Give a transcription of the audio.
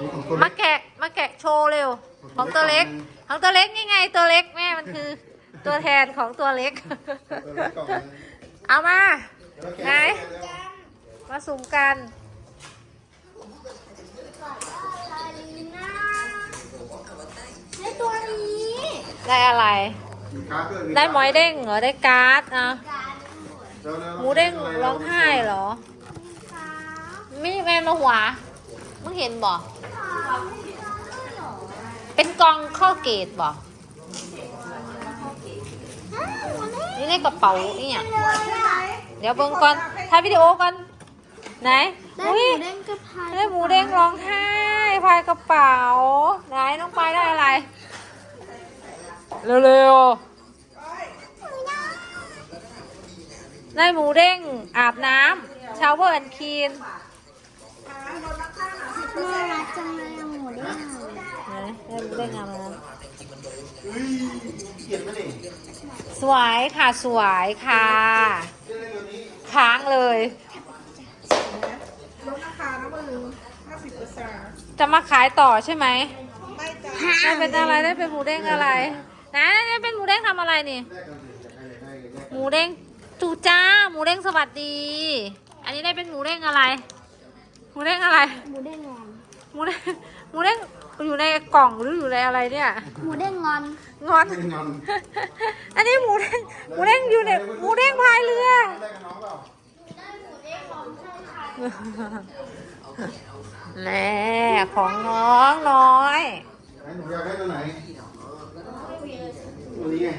นี่ของตัวมาแกะมาแกะโชว์เร็ว ของตัวเล็ก ของตัวเล็กนี่ไงตัวเล็กแม่มันคือ ตัวแทนของตัวเล็กตัวเล็กกล่องนึงเอามาเดี๋ยวเราแกะไหนมาสุ่มกันได้ตัวนี้ได้อะไรมีการ์ดด้วยได้หมอยเด้งเหรอได้การ์ดนะเร็วๆหมูเด้งร้องไห้เหรอไม่แม่นมาหัวมึงเห็นบ่ เป็นกองข้อเกตบ่นี่ในกระเป๋านี่อะเดี๋ยวเบิ่งก่อนถ่ายวิดีโอก่อนไหนได้อุ้หยมูเด้งกระพายได้หมูเด้งร้องไห้พายกระเป๋า ไหนน้องไปายได้อะไร เร็วๆได้หมูเด้งอาบน้ำชาวเวอร์แอนคีนน่ารักจังเลยอะหมูเด้ง ไหน ได้หมูเด้งอาบน้เฮ้ยเขียนมาดิสวยค่ะสวยค่ะ ค้างเลย ลดราคานะมึงห้าสิบเปอร์เซ็นต์จะมาขายต่อใช่ไหมไม่จ้าได้เป็นอะไรได้เป็นหมูเด้งอะไร นะได้เป็นหมูเด้งทำอะไรนี่ หมูเด้งจูจ้า หมูเด้งสวัสดี อันนี้ได้เป็นหมูเด้งอะไร หมูเด้งอะไร หมูเด้งงอนหมูเด้ง ในกล่องหรืออยู่ในอะไรเนี่ย หมูเด้งงอน งอนไม่งอนอันนี้หมูเด้งหมูเด้งอยู่ในหมูเด้งพายเรือแรกกับน้องเปล่าแน่ของน้องน้อย ไหนหนูอยากได้ตัวไหนตัวนี้ไง